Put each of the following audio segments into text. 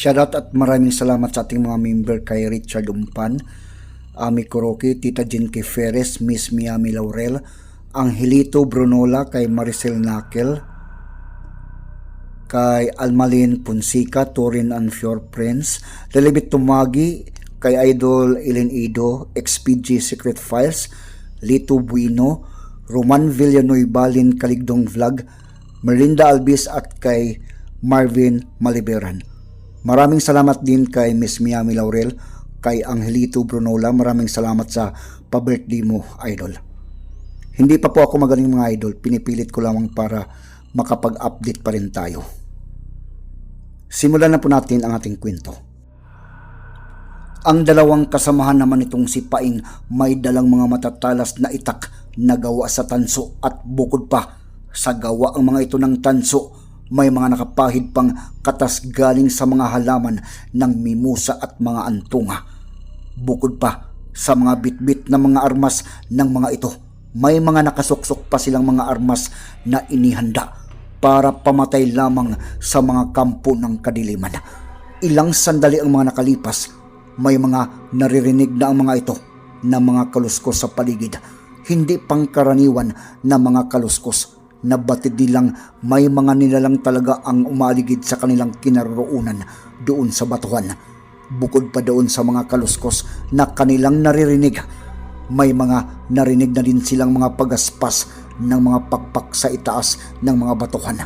Shoutout at maraming salamat sa ating mga member kay Richard Umpan, Ami Kuroki, Tita Jinky Ferres, Miss Miami Laurel, Angelito Brunola kay Maricel Nakel, kay Almalin Punsica, Torin and Fior Prince, Lilibit Tumagi, kay Idol Ellen Ido, XPG Secret Files, Lito Buino, Roman Villanueva, Lin Kaligdong Vlog, Merlinda Albis at kay Marvin Maliberan. Maraming salamat din kay Miss Miami Laurel, kay Angelito Brunola. Maraming salamat sa pa-birthday mo, Idol. Hindi pa po ako magaling mga idol, pinipilit ko lamang para makapag-update pa rin tayo. Simulan na po natin ang ating kwento. Ang dalawang kasamahan naman itong si Paing may dalang mga matatalas na itak na gawa sa tanso at bukod pa sa gawa ang mga ito ng tanso may mga nakapahid pang katas galing sa mga halaman ng mimusa at mga antunga. Bukod pa sa mga bitbit na mga armas ng mga ito, may mga nakasuksok pa silang mga armas na inihanda para pamatay lamang sa mga kampo ng kadiliman. Ilang sandali ang mga nakalipas, may mga naririnig na ang mga ito na mga kaluskos sa paligid. Hindi pangkaraniwan na mga kaluskos na batid nilang may mga nilalang talaga ang umaligid sa kanilang kinaroroonan doon sa batuhan. Bukod pa doon sa mga kaluskos na kanilang naririnig, may mga narinig na din silang mga pagaspas ng mga pakpak sa itaas ng mga batuhan.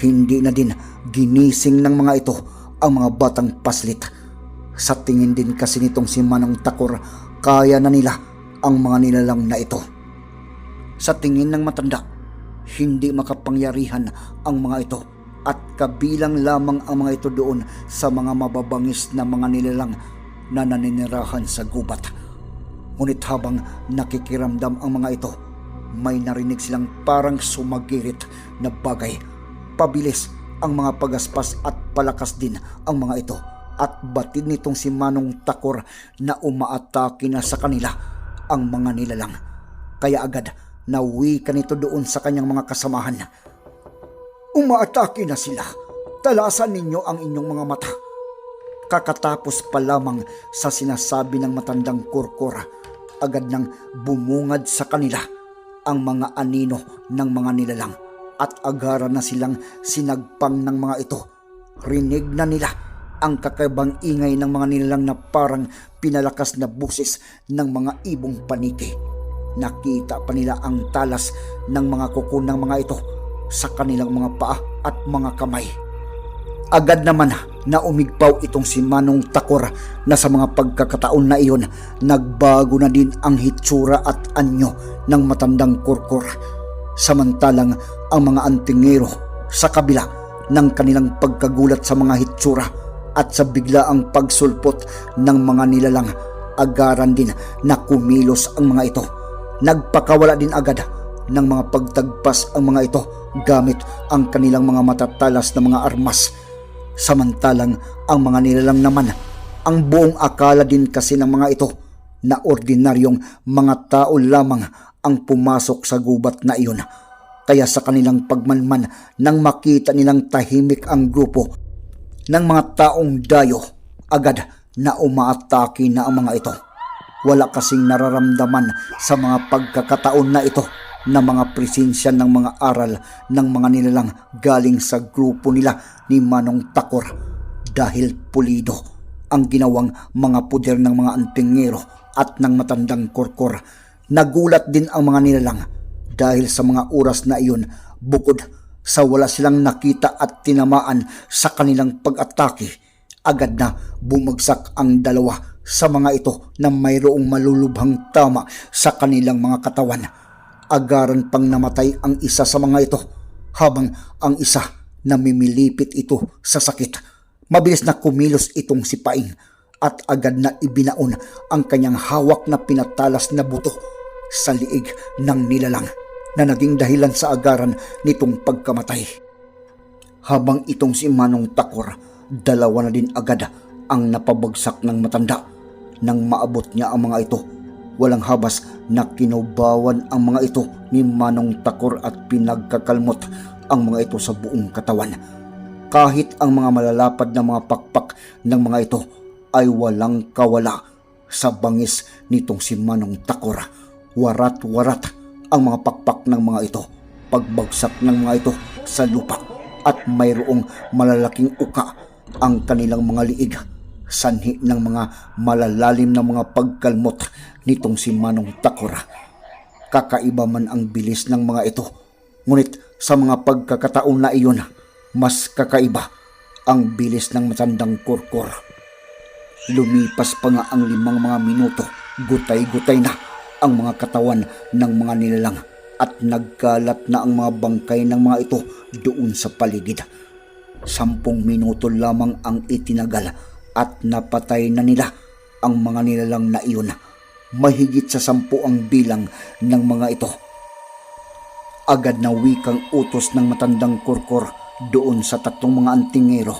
Hindi na din ginising ng mga ito ang mga batang paslit. Sa tingin din kasi nitong si Manong Takor, kaya na nila ang mga nilalang na ito. Sa tingin ng matanda, hindi makapangyarihan ang mga ito at kabilang lamang ang mga ito doon sa mga mababangis na mga nilalang na naninirahan sa gubat. Ngunit habang nakikiramdam ang mga ito, may narinig silang parang sumagirit na bagay. Pabilis ang mga pagaspas at palakas din ang mga ito at batid nitong si Manong Takor na umaatake na sa kanila ang mga nilalang. Kaya agad Nauwi ka nito doon sa kanyang mga kasamahan. Umaatake na sila. Talasan ninyo ang inyong mga mata. Kakatapos pa lamang sa sinasabi ng matandang kurkura, agad nang bumungad sa kanila ang mga anino ng mga nilalang at agara na silang sinagpang ng mga ito. Rinig na nila ang kakaibang ingay ng mga nilalang na parang pinalakas na busis ng mga ibong paniki Nakita pa nila ang talas ng mga kuko ng mga ito sa kanilang mga paa at mga kamay. Agad naman na umigpaw itong si Manong Takor na sa mga pagkakataon na iyon nagbago na din ang hitsura at anyo ng matandang kurkur. Samantalang ang mga antingero sa kabila ng kanilang pagkagulat sa mga hitsura at sa biglaang pagsulpot ng mga nilalang agaran din na kumilos ang mga ito Nagpakawala din agad ng mga pagtagpas ang mga ito gamit ang kanilang mga matatalas na mga armas. Samantalang ang mga nilalang naman, ang buong akala din kasi ng mga ito na ordinaryong mga tao lamang ang pumasok sa gubat na iyon. Kaya sa kanilang pagmanman nang makita nilang tahimik ang grupo ng mga taong dayo, agad na umaatake na ang mga ito. Wala kasing nararamdaman sa mga pagkakataon na ito na mga presensya ng mga aral ng mga nilalang galing sa grupo nila ni Manong Takor dahil pulido ang ginawang mga puder ng mga antingero at ng matandang korkor. Nagulat din ang mga nilalang dahil sa mga oras na iyon bukod sa wala silang nakita at tinamaan sa kanilang pag-atake, agad na bumagsak ang dalawa sa mga ito na mayroong malulubhang tama sa kanilang mga katawan. Agaran pang namatay ang isa sa mga ito habang ang isa namimilipit ito sa sakit. Mabilis na kumilos itong si Paing at agad na ibinaon ang kanyang hawak na pinatalas na buto sa liig ng nilalang na naging dahilan sa agaran nitong pagkamatay. Habang itong si Manong Takor, dalawa na din agad ang napabagsak ng matanda nang maabot niya ang mga ito. Walang habas na kinubawan ang mga ito ni Manong Takor at pinagkakalmot ang mga ito sa buong katawan. kahit ang mga malalapad na mga pakpak ng mga ito ay walang kawala sa bangis nitong si Manong Takor. Warat-warat ang mga pakpak ng mga ito, pagbagsak ng mga ito sa lupa at mayroong malalaking uka ang kanilang mga liig sanhi ng mga malalalim na mga pagkalmot nitong si Manong Takora. Kakaiba man ang bilis ng mga ito, ngunit sa mga pagkakataon na iyon, mas kakaiba ang bilis ng matandang kurkur. Lumipas pa nga ang limang mga minuto, gutay-gutay na ang mga katawan ng mga nilalang at nagkalat na ang mga bangkay ng mga ito doon sa paligid. Sampung minuto lamang ang itinagal at napatay na nila ang mga nilalang na iyon. Mahigit sa sampu ang bilang ng mga ito. Agad na wikang utos ng matandang kurkur doon sa tatlong mga antingero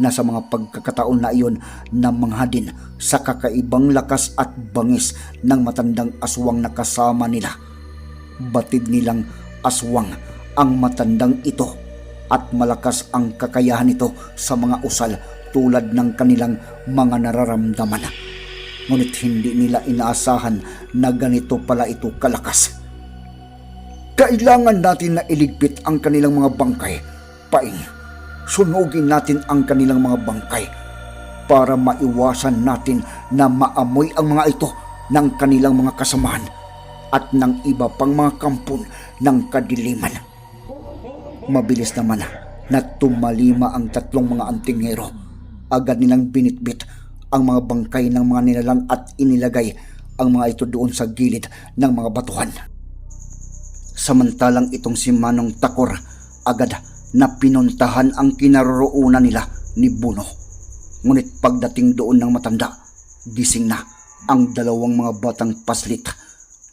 na sa mga pagkakataon na iyon na manghadin sa kakaibang lakas at bangis ng matandang aswang na kasama nila. Batid nilang aswang ang matandang ito at malakas ang kakayahan nito sa mga usal tulad ng kanilang mga nararamdaman. Ngunit hindi nila inaasahan na ganito pala ito kalakas. Kailangan natin na iligpit ang kanilang mga bangkay. Paing, sunugin natin ang kanilang mga bangkay para maiwasan natin na maamoy ang mga ito ng kanilang mga kasamahan at ng iba pang mga kampon ng kadiliman. Mabilis naman na tumalima ang tatlong mga antingero. Agad nilang binitbit ang mga bangkay ng mga nilalang at inilagay ang mga ito doon sa gilid ng mga batuhan. Samantalang itong si Manong Takor agad na pinuntahan ang kinaroroonan nila ni Buno. Ngunit pagdating doon ng matanda, gising na ang dalawang mga batang paslit.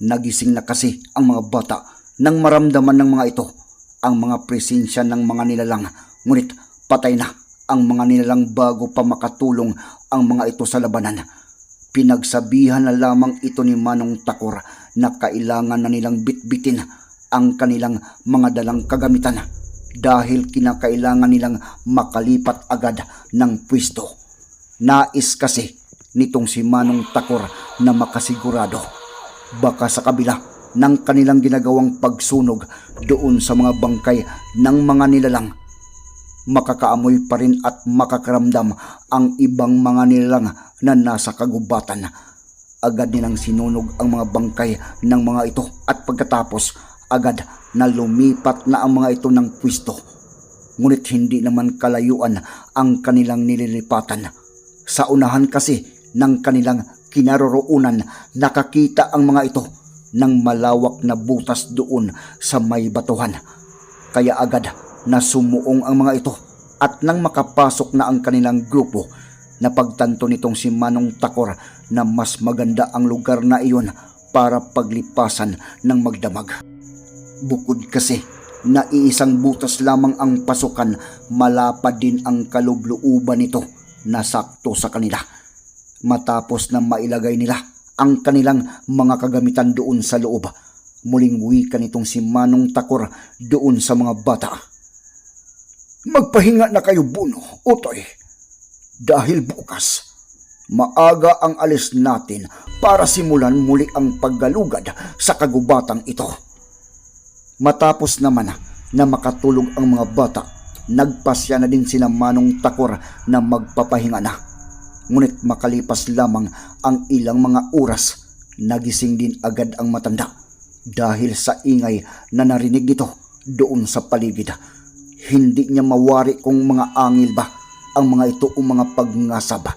Nagising na kasi ang mga bata nang maramdaman ng mga ito ang mga presensya ng mga nilalang. Ngunit patay na ang mga nilalang bago pa makatulong ang mga ito sa labanan. Pinagsabihan na lamang ito ni Manong Takor na kailangan na nilang bitbitin ang kanilang mga dalang kagamitan dahil kinakailangan nilang makalipat agad ng pwesto. Nais kasi nitong si Manong Takor na makasigurado baka sa kabila ng kanilang ginagawang pagsunog doon sa mga bangkay ng mga nilalang makakaamoy pa rin at makakaramdam ang ibang mga nilalang na nasa kagubatan. Agad nilang sinunog ang mga bangkay ng mga ito at pagkatapos agad na lumipat na ang mga ito ng pwisto. Ngunit hindi naman kalayuan ang kanilang nililipatan. Sa unahan kasi ng kanilang kinaroroonan nakakita ang mga ito ng malawak na butas doon sa may batuhan. Kaya agad na sumuong ang mga ito at nang makapasok na ang kanilang grupo, napagtanto nitong si Manong Takor na mas maganda ang lugar na iyon para paglipasan ng magdamag. Bukod kasi na iisang butas lamang ang pasukan, malapad din ang kalubluuban nito na sakto sa kanila. Matapos na mailagay nila ang kanilang mga kagamitan doon sa loob, muling wika nitong si Manong Takor doon sa mga bata. Magpahinga na kayo, Buno, Utoy. Dahil bukas, maaga ang alis natin para simulan muli ang paggalugad sa kagubatang ito. Matapos naman na makatulog ang mga bata, nagpasya na din sina Manong Takor na magpapahinga na. Ngunit makalipas lamang ang ilang mga oras, nagising din agad ang matanda dahil sa ingay na narinig nito doon sa paligid. Hindi niya mawari kung mga angil ba ang mga ito o mga pagngasab.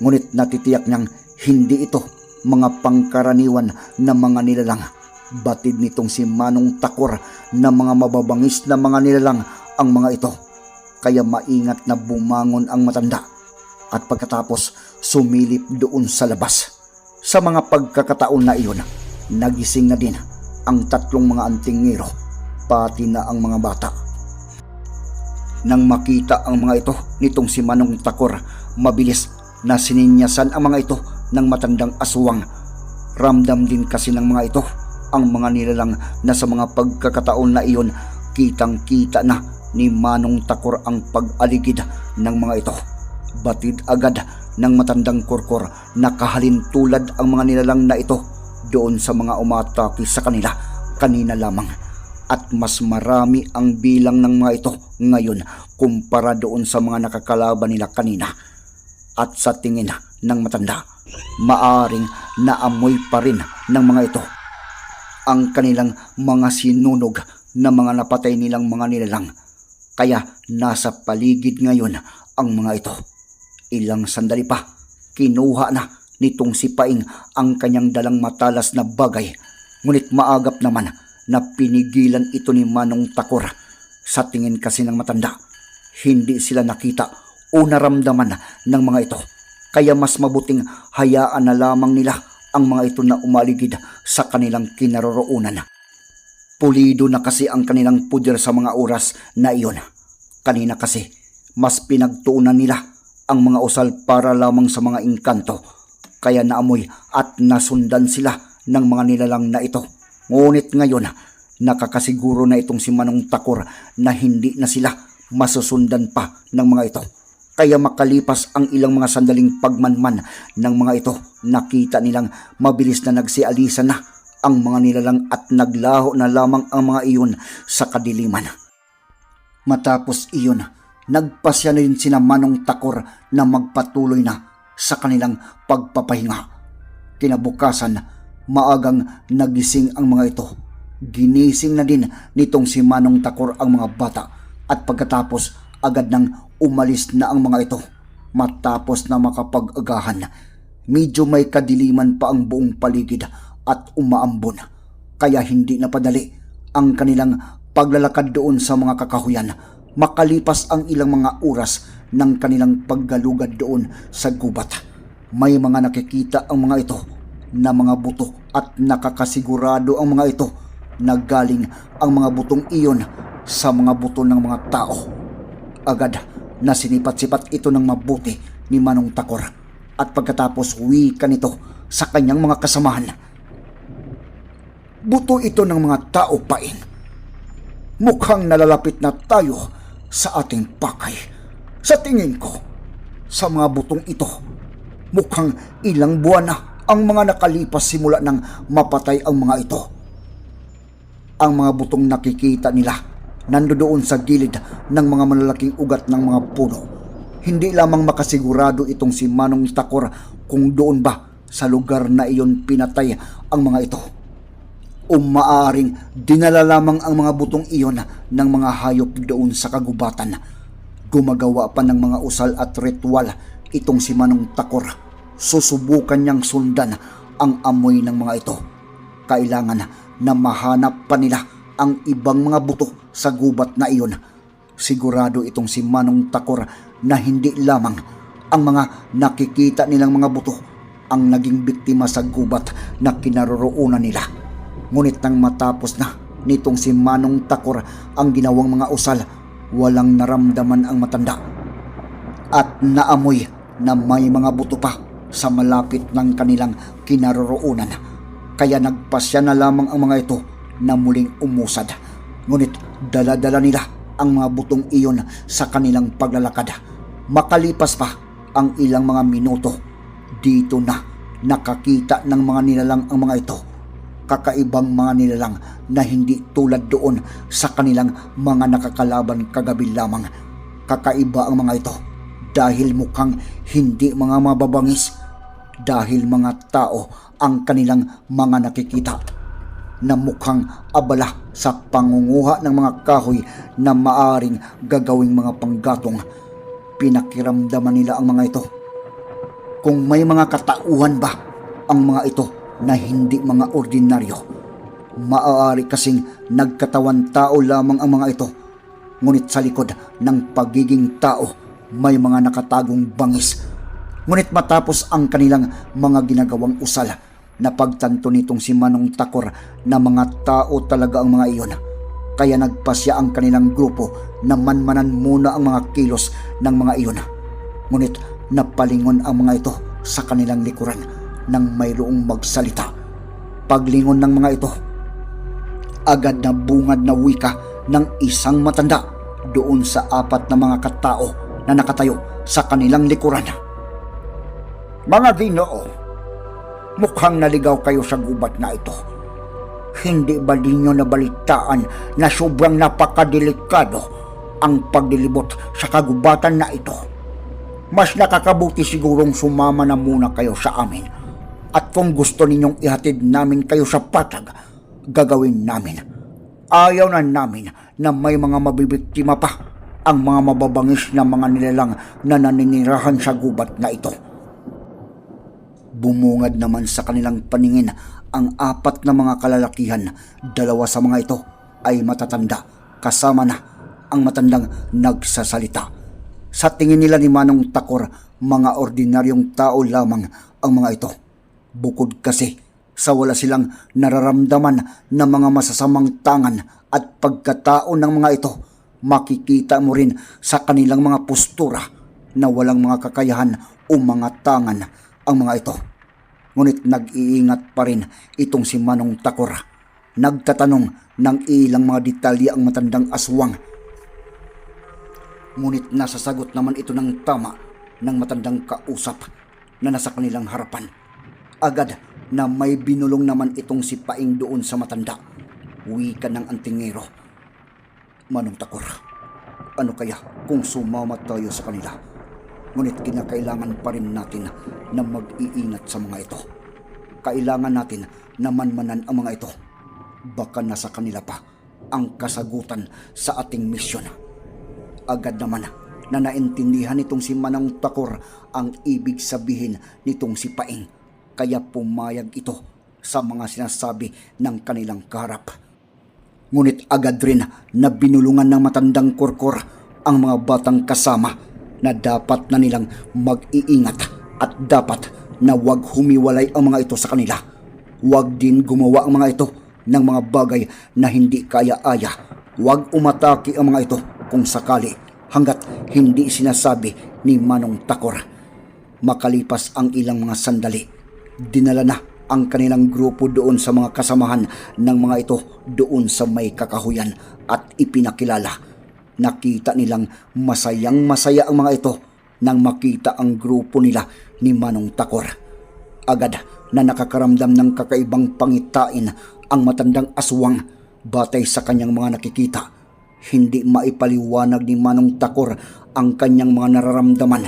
Ngunit natitiyak niyang hindi ito mga pangkaraniwan na mga nilalang. Batid nitong si Manong Takor na mga mababangis na mga nilalang ang mga ito. Kaya maingat na bumangon ang matanda at pagkatapos sumilip doon sa labas. Sa mga pagkakataon na iyon, nagising na din ang tatlong mga antingero, pati na ang mga bata. Nang makita ang mga ito nitong si Manong Takor, mabilis na sininyasan ang mga ito ng matandang aswang. Ramdam din kasi ng mga ito ang mga nilalang na sa mga pagkakataon na iyon kitang kita na ni Manong Takor ang pag-aligid ng mga ito. Batid agad ng matandang kurkor na kahalin tulad ang mga nilalang na ito doon sa mga umatake sa kanila kanina lamang. At mas marami ang bilang ng mga ito ngayon kumpara doon sa mga nakakalaban nila kanina. At sa tingin ng matanda, maaring naamoy pa rin ng mga ito ang kanilang mga sinunog na mga napatay nilang mga nilalang. Kaya nasa paligid ngayon ang mga ito. Ilang sandali pa, kinuha na nitong si Paing ang kanyang dalang matalas na bagay. Ngunit maagap naman na pinigilan ito ni Manong Takor. Sa tingin kasi ng matanda, hindi sila nakita o naramdaman ng mga ito. Kaya mas mabuting hayaan na lamang nila ang mga ito na umaligid sa kanilang kinaroroonan. Pulido na kasi ang kanilang puder sa mga oras na iyon. Kanina kasi, mas pinagtuunan nila ang mga usal para lamang sa mga engkanto. Kaya naamoy at nasundan sila ng mga nilalang na ito. Ngunit ngayon, nakakasiguro na itong si Manong Takor na hindi na sila masusundan pa ng mga ito. Kaya makalipas ang ilang mga sandaling pagmanman ng mga ito, nakita nilang mabilis na nagsialisa na ang mga nilalang at naglaho na lamang ang mga iyon sa kadiliman. Matapos iyon, nagpasya na rin sina Manong Takor na magpatuloy na sa kanilang pagpapahinga. Kinabukasan, maagang nagising ang mga ito. Ginising na din nitong si Manong Takor ang mga bata at pagkatapos agad nang umalis na ang mga ito. Matapos na makapag-agahan, medyo may kadiliman pa ang buong paligid at umaambon. Kaya hindi napadali ang kanilang paglalakad doon sa mga kakahuyan makalipas ang ilang mga oras ng kanilang paggalugad doon sa gubat. May mga nakikita ang mga ito na mga buto at nakakasigurado ang mga ito na galing ang mga butong iyon sa mga buto ng mga tao. Agad na sinipat-sipat ito ng mabuti ni Manong Takor at pagkatapos wika nito sa kanyang mga kasamahan. Buto ito ng mga tao pain. Mukhang nalalapit na tayo sa ating pakay. Sa tingin ko, sa mga butong ito, mukhang ilang buwan na ang mga nakalipas simula nang mapatay ang mga ito. Ang mga butong nakikita nila nandoon sa gilid ng mga malalaking ugat ng mga puno. Hindi lamang makasigurado itong si Manong Takor kung doon ba sa lugar na iyon pinatay ang mga ito. O maaaring dinala lamang ang mga butong iyon ng mga hayop doon sa kagubatan. Gumagawa pa ng mga usal at ritual itong si Manong Takor. Susubukan niyang sundan ang amoy ng mga ito. Kailangan na mahanap pa nila ang ibang mga buto sa gubat na iyon. Sigurado itong si Manong Takor na hindi lamang ang mga nakikita nilang mga buto ang naging biktima sa gubat na kinaroroonan nila. Ngunit nang matapos na nitong si Manong Takor ang ginawang mga usal, walang naramdaman ang matanda. At naamoy na may mga buto pa sa malapit ng kanilang kinaroroonan. Kaya nagpasya na lamang ang mga ito na muling umusad. Ngunit dala-dala nila ang mga butong iyon sa kanilang paglalakad. Makalipas pa ang ilang mga minuto, dito na nakakita ng mga nilalang ang mga ito. Kakaibang mga nilalang na hindi tulad doon sa kanilang mga nakakalaban kagabi lamang. Kakaiba ang mga ito dahil mukhang hindi mga mababangis dahil mga tao ang kanilang mga nakikita na mukhang abala sa pangunguha ng mga kahoy na maaring gagawing mga panggatong. Pinakiramdaman nila ang mga ito. Kung may mga katauhan ba ang mga ito na hindi mga ordinaryo, maaari kasing nagkatawan tao lamang ang mga ito. Ngunit sa likod ng pagiging tao, may mga nakatagong bangis. Ngunit matapos ang kanilang mga ginagawang usal, napagtanto nitong si Manong Takor na mga tao talaga ang mga iyon. Kaya nagpasya ang kanilang grupo na manmanan muna ang mga kilos ng mga iyon. Ngunit napalingon ang mga ito sa kanilang likuran nang mayroong magsalita. Paglingon ng mga ito, agad na bungad na wika ng isang matanda doon sa apat na mga katao na nakatayo sa kanilang likuran. Mga ginoo, mukhang naligaw kayo sa gubat na ito. Hindi ba ninyo nabalitaan na sobrang napakadelikado ang pagdilibot sa kagubatan na ito? Mas nakakabuti sigurong sumama na muna kayo sa amin. At kung gusto ninyong ihatid namin kayo sa patag, gagawin namin. Ayaw na namin na may mga mabibiktima pa ang mga mababangis na mga nilalang na naninirahan sa gubat na ito. Bumungad naman sa kanilang paningin ang apat na mga kalalakihan. Dalawa sa mga ito ay matatanda, kasama na ang matandang nagsasalita. Sa tingin nila ni Manong Takor, mga ordinaryong tao lamang ang mga ito. Bukod kasi sa wala silang nararamdaman na mga masasamang tangan at pagkatao ng mga ito, makikita mo rin sa kanilang mga postura na walang mga kakayahan o mga tangan ang mga ito. Ngunit nag-iingat pa rin itong si Manong Takor. Nagtatanong ng ilang mga detalye ang matandang aswang. Ngunit nasasagot naman ito ng tama ng matandang kausap na nasa kanilang harapan. Agad na may binulong naman itong si Paing doon sa matanda. Wika ng antingero. Manong Takor, ano kaya kung sumama tayo sa kanila? Ngunit kinakailangan pa rin natin na mag-iingat sa mga ito. Kailangan natin na manmanan ang mga ito. Baka nasa kanila pa ang kasagutan sa ating misyon. Agad naman na naintindihan nitong si Manang Takor ang ibig sabihin nitong si Paing. Kaya pumayag ito sa mga sinasabi ng kanilang kaharap. Ngunit agad rin na binulungan ng matandang kurkur ang mga batang kasama na dapat na nilang mag-iingat at dapat na huwag humiwalay ang mga ito sa kanila. Huwag din gumawa ang mga ito ng mga bagay na hindi kaya-aya. Huwag umatake ang mga ito kung sakali hanggat hindi sinasabi ni Manong Takor. Makalipas ang ilang mga sandali, dinala na ang kanilang grupo doon sa mga kasamahan ng mga ito doon sa may kakahuyan at ipinakilala. Nakita nilang masayang masaya ang mga ito nang makita ang grupo nila ni Manong Takor. Agad na nakakaramdam ng kakaibang pangitain ang matandang aswang batay sa kanyang mga nakikita. Hindi maipaliwanag ni Manong Takor ang kanyang mga nararamdaman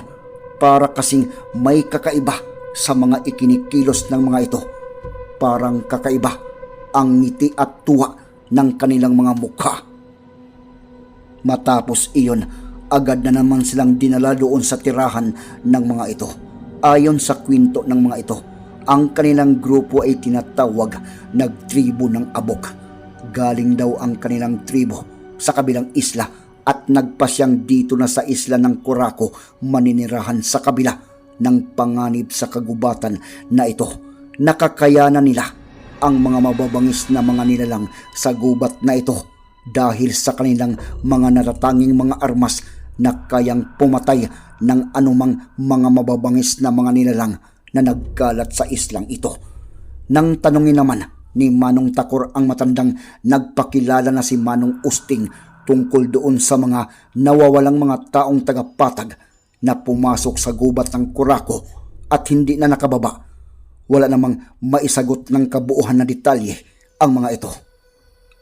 para kasing may kakaiba sa mga ikinikilos ng mga ito. Parang kakaiba ang ngiti at tuwa ng kanilang mga mukha. Matapos iyon, agad na naman silang dinala doon sa tirahan ng mga ito. Ayon sa kwento ng mga ito, ang kanilang grupo ay tinatawag na tribo ng abok. Galing daw ang kanilang tribo sa kabilang isla at nagpasyang dito na sa isla ng Kurako maninirahan sa kabila ng panganib sa kagubatan na ito. Nakakayanan nila ang mga mababangis na mga nilalang sa gubat na ito dahil sa kanilang mga natatanging mga armas na kayang pumatay ng anumang mga mababangis na mga nilalang na nagkalat sa islang ito. Nang tanungin naman ni Manong Takor ang matandang nagpakilala na si Manong Usting tungkol doon sa mga nawawalang mga taong tagapatag na pumasok sa gubat ng Kurako at hindi na nakababa. Wala namang maisagot ng kabuuhan na detalye ang mga ito.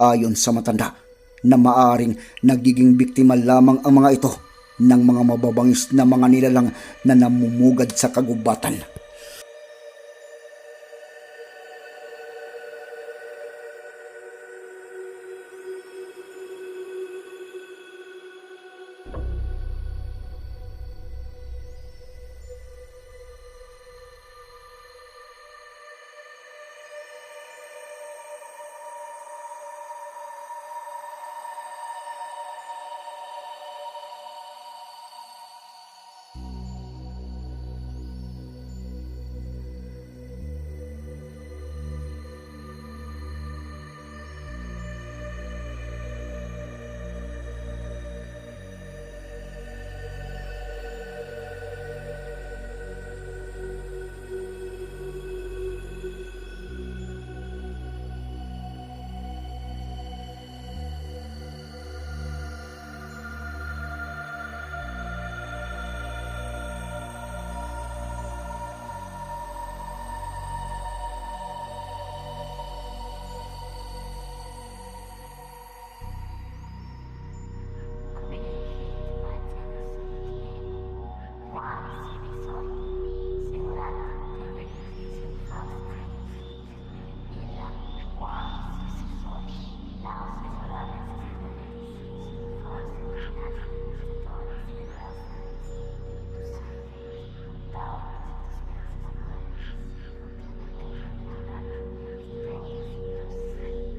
Ayon sa matanda na maaring nagiging biktima lamang ang mga ito ng mga mababangis na mga nilalang na namumugad sa kagubatan.